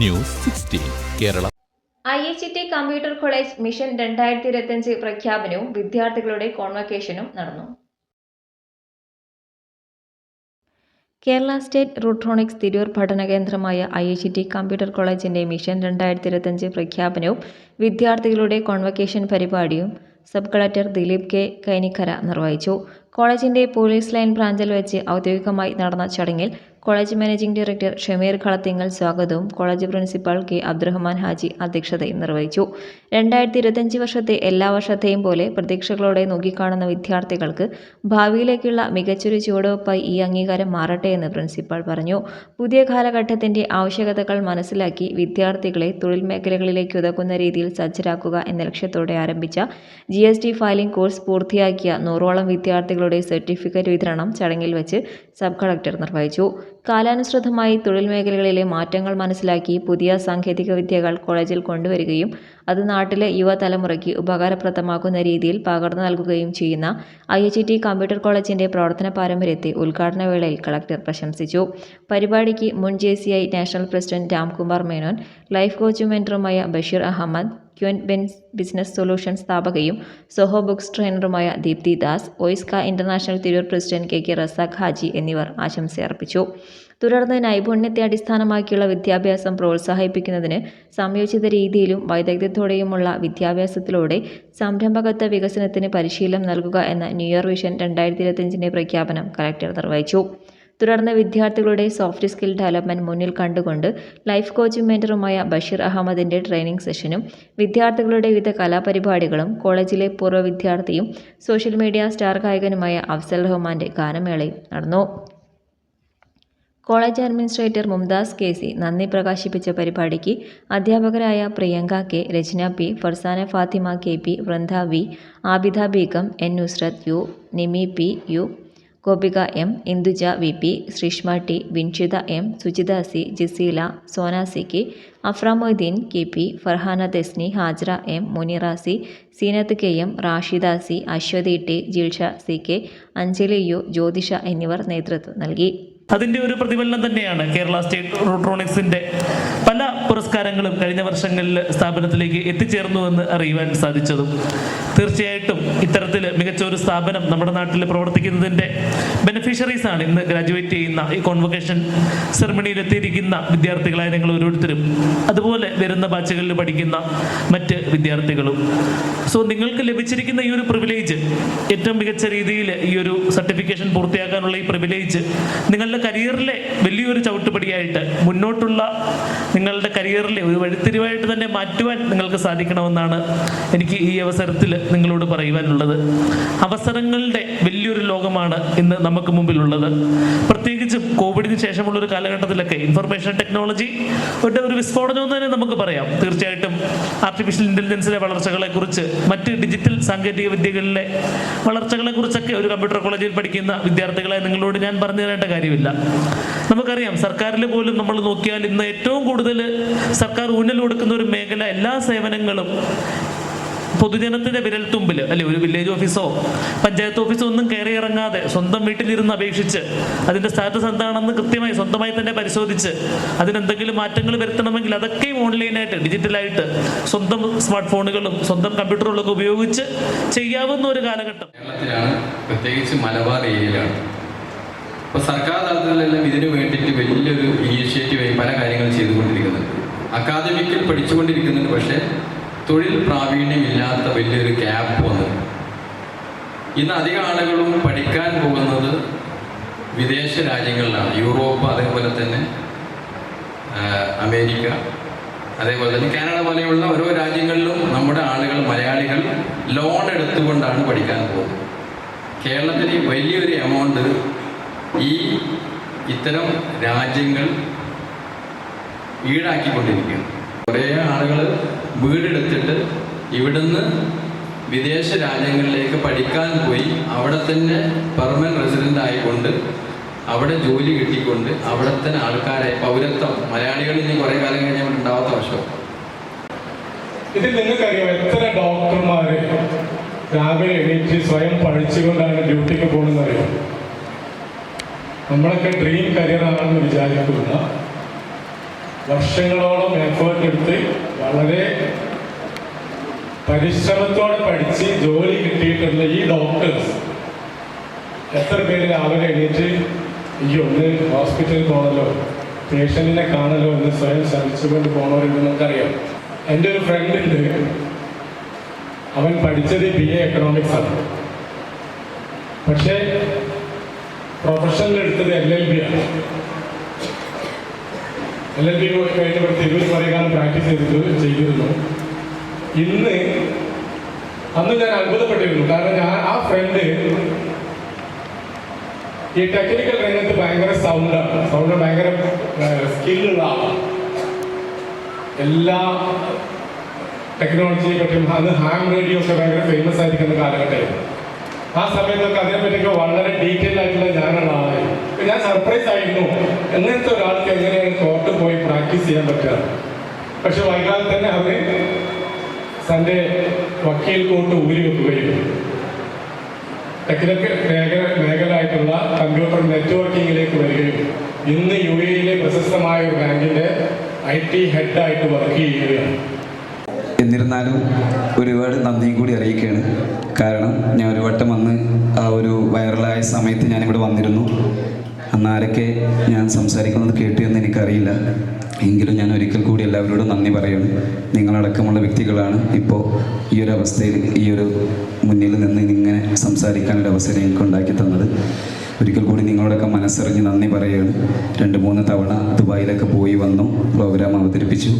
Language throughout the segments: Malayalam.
News sixteen Kerala. I H T computer college mission രണ്ടായിരത്തി ഇരുപത്തിയഞ്ച് പ്രഖ്യാപനവും വിദ്യാർത്ഥികളുടെ കോൺവക്കേഷനും നടന്നു. കേരള സ്റ്റേറ്റ് റൂട്രോണിക്സ് തിരൂർ പഠന കേന്ദ്രമായ ഐ എച്ച് ടി കമ്പ്യൂട്ടർ കോളേജിന്റെ മിഷൻ രണ്ടായിരത്തി ഇരുപത്തിയഞ്ച് പ്രഖ്യാപനവും വിദ്യാർത്ഥികളുടെ കോൺവക്കേഷൻ പരിപാടിയും sub collector Dileep K Kainikkara നിർവഹിച്ചു. കോളേജിന്റെ പോലീസ് ലൈൻ ബ്രാഞ്ചിൽ വെച്ച് ഔദ്യോഗികമായി നടന്ന ചടങ്ങിൽ college managing director Shameer Kalathingal സ്വാഗതവും college principal K Abdurahman Haji അധ്യക്ഷതയും നിർവഹിച്ചു. രണ്ടായിരത്തി ഇരുപത്തഞ്ച് വർഷത്തെ എല്ലാ വർഷത്തെയും പോലെ പ്രതീക്ഷകളോടെ നോക്കിക്കാണുന്ന വിദ്യാർത്ഥികൾക്ക് ഭാവിയിലേക്കുള്ള മികച്ചൊരു ചുവടുവയ്പായി ഈ അംഗീകാരം മാറട്ടെ എന്ന് പ്രിൻസിപ്പൽ പറഞ്ഞു. പുതിയ കാലഘട്ടത്തിന്റെ ആവശ്യകതകൾ മനസ്സിലാക്കി വിദ്യാർത്ഥികളെ തൊഴിൽ മേഖലകളിലേക്ക് ഉതകുന്ന രീതിയിൽ സജ്ജരാക്കുക എന്ന ലക്ഷ്യത്തോടെ ആരംഭിച്ച ജി ഫയലിംഗ് കോഴ്സ് പൂർത്തിയാക്കിയ നൂറോളം വിദ്യാർത്ഥികളുടെ സർട്ടിഫിക്കറ്റ് വിതരണം ചടങ്ങിൽ വെച്ച് സബ് കളക്ടർ നിർവഹിച്ചു. കാലാനുസൃതമായി തൊഴിൽ മേഖലകളിലെ മാറ്റങ്ങൾ മനസ്സിലാക്കി പുതിയ സാങ്കേതിക വിദ്യകൾ കോളേജിൽ കൊണ്ടുവരികയും അത് നാട്ടിലെ യുവതലമുറയ്ക്ക് ഉപകാരപ്രദമാകുന്ന രീതിയിൽ പകർന്നു നൽകുകയും ചെയ്യുന്ന ഐ എച്ച് ടി കമ്പ്യൂട്ടർ കോളേജിന്റെ പ്രവർത്തന പാരമ്പര്യത്തെ ഉദ്ഘാടന വേളയിൽ കളക്ടർ പ്രശംസിച്ചു. പരിപാടിക്ക് മുൻ J C I national president Ramkumar Menon life കോച്ചും മെന്ററുമായ Basheer Ahammed queen Benz business solution സ്ഥാപകയും Zoho books ട്രെയിനറുമായ Deepthi Das OISCA international Tirur president K K Razak Haji എന്നിവർ ആശംസയർപ്പിച്ചു തുടർന്ന് നൈപുണ്യത്തെ അടിസ്ഥാനമാക്കിയുള്ള വിദ്യാഭ്യാസം പ്രോത്സാഹിപ്പിക്കുന്നതിന് സംയോജിത രീതിയിലും വൈദഗ്ധ്യത്തോടെയുമുള്ള വിദ്യാഭ്യാസത്തിലൂടെ സംരംഭകത്വ വികസനത്തിന് പരിശീലനം നൽകുക എന്ന ന്യൂ ഇയർ വിഷൻ രണ്ടായിരത്തി ഇരുപത്തിയഞ്ചിന്റെ പ്രഖ്യാപനം കലക്ടർ നിർവഹിച്ചു. തുടർന്ന് വിദ്യാർത്ഥികളുടെ സോഫ്റ്റ് സ്കിൽ ഡെവലപ്മെന്റ് മുന്നിൽ കണ്ടുകൊണ്ട് ലൈഫ് കോച്ചിംഗ് മെന്ററുമായ ബഷീർ അഹമ്മദിന്റെ ട്രെയിനിംഗ് സെഷനും വിദ്യാർത്ഥികളുടെ വിവിധ കലാപരിപാടികളും കോളേജിലെ പൂർവ വിദ്യാർത്ഥിയും സോഷ്യൽ മീഡിയ സ്റ്റാർ ഗായകനുമായ അഫ്സൽ റഹ്മാന്റെ ഗാനമേളയും നടന്നു. College administrator Mumtaz K C നന്ദി പ്രകാശിപ്പിച്ച പരിപാടിക്ക് അധ്യാപകരായ Priyanka K Rachana P Farsana Fathima K P Vrinda V Abida Beegum N Nusrath U Nimi P U Gopika M Induja V P Sreeshma T Vinshitha M Sujitha C Jiseela Sona C K Aframoddeen K P Farhana Thesni Hajra M Munira C Seenath K M Rashida C Aswathi T Jilsha C K Anjali U Jyothisha എന്നിവർ നേതൃത്വം നൽകി. അതിന്റെ ഒരു പ്രതിഫലനം തന്നെയാണ് കേരള സ്റ്റേറ്റ് റോട്രോണിക്സിന്റെ പല പുരസ്കാരങ്ങളും കഴിഞ്ഞ വർഷങ്ങളിൽ സ്ഥാപനത്തിലേക്ക് എത്തിച്ചേർന്നു എന്ന് അറിയുവാൻ സാധിച്ചതും. തീർച്ചയായിട്ടും ഇത്തരത്തിൽ മികച്ച ഒരു സ്ഥാപനം നമ്മുടെ നാട്ടിൽ പ്രവർത്തിക്കുന്നതിന്റെ ബെനിഫിഷ്യറീസ് ആണ് ഇന്ന് ഗ്രാജുവേറ്റ് ചെയ്യുന്ന ഈ കോൺവൊക്കേഷൻ സെറമണിയിൽ എത്തിയിരിക്കുന്ന വിദ്യാർത്ഥികളായ നിങ്ങൾ ഓരോരുത്തരും. അതുപോലെ വരുന്ന ബാച്ചുകളിൽ പഠിക്കുന്ന മറ്റ് വിദ്യാർത്ഥികളും. സോ നിങ്ങൾക്ക് ലഭിച്ചിരിക്കുന്ന ഈ ഒരു പ്രിവിലേജ് ഏറ്റവും മികച്ച രീതിയിൽ ഈ ഒരു സർട്ടിഫിക്കേഷൻ പൂർത്തിയാക്കാനുള്ള ഈ പ്രിവിലേജ് നിങ്ങളുടെ കരിയറിലെ വലിയൊരു ചവിട്ടുപടിയായിട്ട് മുന്നോട്ടുള്ള നിങ്ങളുടെ കരിയറിലെ ഒരു വഴിത്തിരിവായിട്ട് തന്നെ മാറ്റുവാൻ നിങ്ങൾക്ക് സാധിക്കണമെന്നാണ് എനിക്ക് ഈ അവസരത്തിൽ നിങ്ങളോട് പറയുവാനുള്ളത്. അവസരങ്ങളുടെ വലിയൊരു ലോകമാണ് ഇന്ന് നമുക്ക് മുമ്പിലുള്ളത്. പ്രത്യേകിച്ചും കോവിഡിന് ശേഷമുള്ള ഒരു കാലഘട്ടത്തിലൊക്കെ ഇൻഫർമേഷൻ ടെക്നോളജി ഒരു ഒരു വിസ്ഫോടനം എന്ന് തന്നെ നമുക്ക് പറയാം. തീർച്ചയായിട്ടും ആർട്ടിഫിഷ്യൽ ഇന്റലിജൻസിലെ വളർച്ചകളെ കുറിച്ച് മറ്റ് ഡിജിറ്റൽ സാങ്കേതിക വിദ്യകളിലെ വളർച്ചകളെ കുറിച്ചൊക്കെ ഒരു കമ്പ്യൂട്ടർ കോളേജിൽ പഠിക്കുന്ന വിദ്യാർത്ഥികളെ നിങ്ങളോട് ഞാൻ പറഞ്ഞു തരേണ്ട കാര്യമില്ല. നമുക്കറിയാം സർക്കാരിൽ പോലും നമ്മൾ നോക്കിയാൽ ഇന്ന് ഏറ്റവും കൂടുതൽ സർക്കാർ ഊന്നൽ കൊടുക്കുന്ന ഒരു മേഖല എല്ലാ സേവനങ്ങളും പൊതുജനത്തിന്റെ വിരൽത്തുമ്പിൽ അല്ലെ ഒരു വില്ലേജ് ഓഫീസോ പഞ്ചായത്ത് ഓഫീസോ ഒന്നും കയറി ഇറങ്ങാതെ സ്വന്തം വീട്ടിലിരുന്ന് അപേക്ഷിച്ച് അതിന്റെ സ്റ്റാറ്റസ് എന്താണെന്ന് കൃത്യമായി സ്വന്തമായി തന്നെ പരിശോധിച്ച് അതിനെന്തെങ്കിലും മാറ്റങ്ങൾ വരുത്തണമെങ്കിൽ അതൊക്കെയും ഓൺലൈനായിട്ട് ഡിജിറ്റലായിട്ട് സ്വന്തം സ്മാർട്ട് ഫോണുകളും സ്വന്തം കമ്പ്യൂട്ടറുകളൊക്കെ ഉപയോഗിച്ച് ചെയ്യാവുന്ന ഒരു കാലഘട്ടം. കേരളത്തിലാണ് പ്രത്യേകിച്ച് മലബാർ ഏരിയയിലാണ്. അപ്പോൾ സർക്കാർ തലത്തിലെല്ലാം ഇതിനു വേണ്ടിയിട്ട് വലിയൊരു ഇനീഷ്യേറ്റീവായി പല കാര്യങ്ങളും ചെയ്തുകൊണ്ടിരിക്കുന്നുണ്ട് അക്കാദമിക്കിൽ പഠിച്ചുകൊണ്ടിരിക്കുന്നുണ്ട് പക്ഷേ തൊഴിൽ പ്രാവീണ്യമില്ലാത്ത വലിയൊരു ഗ്യാപ്പ് വന്നു. ഇന്ന് അധികം ആളുകളും പഠിക്കാൻ പോകുന്നത് വിദേശ രാജ്യങ്ങളിലാണ്. യൂറോപ്പ് അതേപോലെ തന്നെ അമേരിക്ക അതേപോലെ തന്നെ കാനഡ പോലെയുള്ള ഓരോ രാജ്യങ്ങളിലും നമ്മുടെ ആളുകൾ മലയാളികൾ ലോൺ എടുത്തുകൊണ്ടാണ് പഠിക്കാൻ പോകുന്നത്. കേരളത്തിൽ വലിയൊരു എമൗണ്ട് ഈ ഇത്തരം രാജ്യങ്ങൾ ഈടാക്കിക്കൊണ്ടിരിക്കുകയാണ്. കുറേ ആളുകൾ വീടെടുത്തിട്ട് ഇവിടുന്ന് വിദേശ രാജ്യങ്ങളിലേക്ക് പഠിക്കാൻ പോയി അവിടെ തന്നെ പെർമനന്റ് റെസിഡന്റ് ആയിക്കൊണ്ട് അവിടെ ജോലി കിട്ടിക്കൊണ്ട് അവിടെ തന്നെ ആൾക്കാരെ പൗരത്വം മലയാളികൾ ഇനി കുറേ കാലം കഴിഞ്ഞാൽ ഉണ്ടാവാത്ത വർഷം ഇതിൽ നിങ്ങൾക്കറിയാം എത്ര ഡോക്ടർമാര് രാവിലെ എണീറ്റ് സ്വയം പഠിച്ചുകൊണ്ടാണ് ഡ്യൂട്ടിക്ക് പോകുന്നത് അറിയാം നമ്മളൊക്കെ ഡ്രീം കരിയർ ആണെന്ന് വിചാരിക്കുന്ന വർഷങ്ങളോളം എഫേർട്ട് എടുത്ത് വളരെ പരിശ്രമത്തോടെ പഠിച്ച് ജോലി കിട്ടിയിട്ടുള്ള ഈ ഡോക്ടേഴ്സ് എത്ര പേര് രാവിലെ എണീറ്റ് ഈ ഒന്ന് ഹോസ്പിറ്റലിൽ പോകണല്ലോ പേഷ്യന്റിനെ കാണല്ലോ എന്ന് സ്വയം ശ്രമിച്ചുകൊണ്ട് പോകണവരുണ്ട് നമുക്കറിയാം. എന്റെ ഒരു ഫ്രണ്ട് ഉണ്ട്. അവൻ പഠിച്ചത് ബി എ എക്കണോമിക്സ് ആണ്. പക്ഷേ പ്രൊഫഷണൽ എടുത്തത് എൽ എൽ ബി ആണ്. എൽ എൽ ബി കഴിഞ്ഞ ഇവിടെ തിരുവല്ല കുറേ പ്രാക്ടീസ് ചെയ്തിട്ട് ചെയ്തിരുന്നു. ഇന്ന് അന്ന് ഞാൻ അത്ഭുതപ്പെട്ടിരുന്നു. കാരണം ഞാൻ ആ ഫ്രണ്ട് ഈ ടെക്നിക്കൽ രംഗത്ത് ഭയങ്കര സൗണ്ടാണ് സൗണ്ട് ഭയങ്കര സ്കില്ലുള്ള എല്ലാ ടെക്നോളജിയെ പറ്റിയും അത് ഹാം റേഡിയോ ഒക്കെ ഭയങ്കര ഫേമസ് ആയിരിക്കുന്ന കാലഘട്ടമായിരുന്നു. ആ സമയത്തൊക്കെ അതിനെ പറ്റിയൊക്കെ വളരെ ഡീറ്റെയിൽ ഞാൻ സർപ്രൈസ് ആയിരുന്നു. അങ്ങനത്തെ ഒരാൾക്ക് എങ്ങനെയാണ് കോർട്ട് പോയി പ്രാക്ടീസ് ചെയ്യാൻ പറ്റുക? പക്ഷെ വൈകാതെ തന്നെ അവർ തന്റെ വക്കീൽ കോട്ട് ഊരി വെക്കുകയും ടെക്നിക്കൽ മേഖല മേഖലയായിട്ടുള്ള കമ്പ്യൂട്ടർ നെറ്റ്വർക്കിങ്ങിലേക്ക് വരികയും ഇന്ന് യു എയിലെ പ്രശസ്തമായ ഒരു ബാങ്കിന്റെ ഐ ടി ഹെഡായിട്ട് വർക്ക് ചെയ്യുകയാണ്. എന്നിരുന്നാലും ഒരുപാട് നന്ദിയും കൂടി അറിയിക്കുകയാണ്. കാരണം ഞാൻ ഒരു വട്ടം വന്ന് ആ ഒരു വൈറലായ സമയത്ത് ഞാനിവിടെ വന്നിരുന്നു. അന്ന് ആരൊക്കെ ഞാൻ സംസാരിക്കുന്നത് കേട്ടു എന്ന് എനിക്കറിയില്ല. എങ്കിലും ഞാൻ ഒരിക്കൽ കൂടി എല്ലാവരോടും നന്ദി പറയുന്നു. നിങ്ങളടക്കമുള്ള വ്യക്തികളാണ് ഇപ്പോൾ ഈ ഒരു അവസ്ഥയിൽ ഈ ഒരു മുന്നിൽ നിന്ന് ഇങ്ങനെ സംസാരിക്കാനൊരു അവസരം എനിക്ക് ഉണ്ടാക്കി തന്നത്. ഒരിക്കൽ കൂടി നിങ്ങളോടൊക്കെ മനസ്സറിഞ്ഞ് നന്ദി പറയുകയാണ് രണ്ട് മൂന്ന് തവണ ദുബായിലൊക്കെ പോയി വന്നു പ്രോഗ്രാം അവതരിപ്പിച്ചു.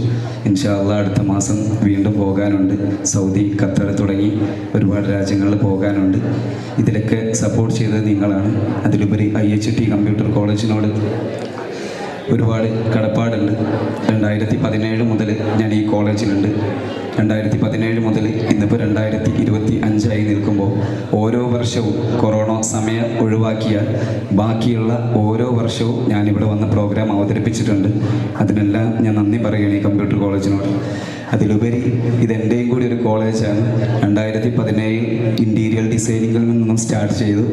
ഇൻഷാല്ല അടുത്ത മാസം വീണ്ടും പോകാനുണ്ട്. സൗദി ഖത്തർ തുടങ്ങി ഒരുപാട് രാജ്യങ്ങളിൽ പോകാനുണ്ട്. ഇതിലൊക്കെ സപ്പോർട്ട് ചെയ്തത് നിങ്ങളാണ്. അതിലുപരി ഐ എച്ച് ടി കമ്പ്യൂട്ടർ കോളേജിനോട് ഒരുപാട് കടപ്പാടുണ്ട്. രണ്ടായിരത്തി പതിനേഴ് മുതൽ ഞാൻ ഈ കോളേജിലുണ്ട്. രണ്ടായിരത്തി പതിനേഴ് മുതൽ ഇന്നിപ്പോൾ രണ്ടായിരത്തി ഇരുപത്തി അഞ്ചായി നിൽക്കുമ്പോൾ ഓരോ വർഷവും കൊറോണ സമയം ഒഴിവാക്കിയാൽ ബാക്കിയുള്ള ഓരോ വർഷവും ഞാനിവിടെ വന്ന് പ്രോഗ്രാം അവതരിപ്പിച്ചിട്ടുണ്ട്. അതിനെല്ലാം ഞാൻ നന്ദി പറയുകയാണ് ഈ കമ്പ്യൂട്ടർ കോളേജിനോട് അതിലുപരി ഇതെന്റെയും കൂടി ഒരു കോളേജാണ് രണ്ടായിരത്തി പതിനേഴിൽ ഇന്റീരിയൽ ഡിസൈനിങ്ങിൽ നിന്നും സ്റ്റാർട്ട് ചെയ്തു.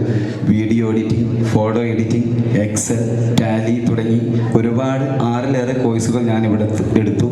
Video editing photo editing Excel Tally തുടങ്ങി കോഴ്സുകൾ ഞാൻ ഇവിടെ എടുത്തു.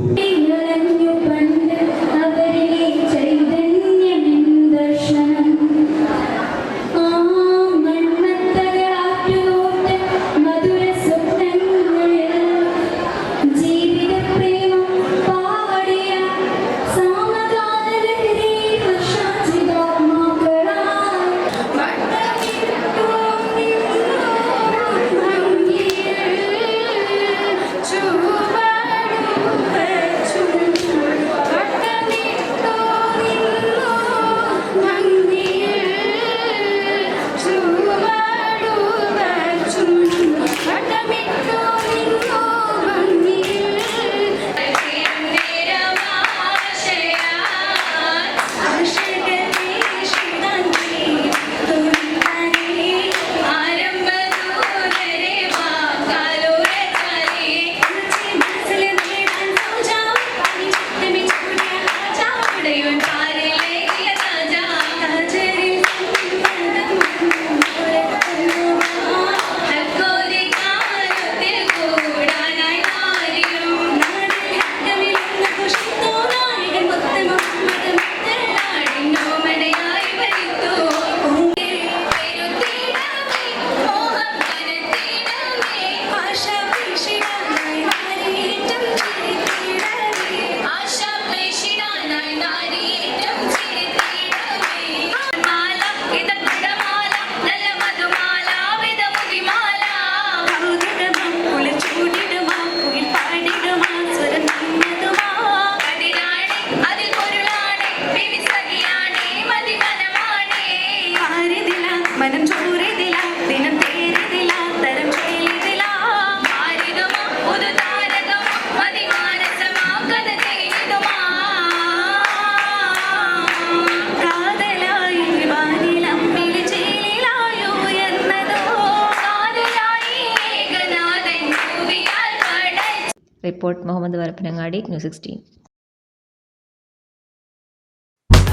Report Muhammad Varappanangadi news sixteen.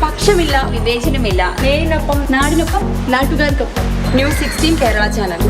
പക്ഷമില്ല വിവേചനമില്ല. നേരിനൊപ്പം നാടിനൊപ്പം നാട്ടുകാർക്കൊപ്പം. News sixteen Kerala channel.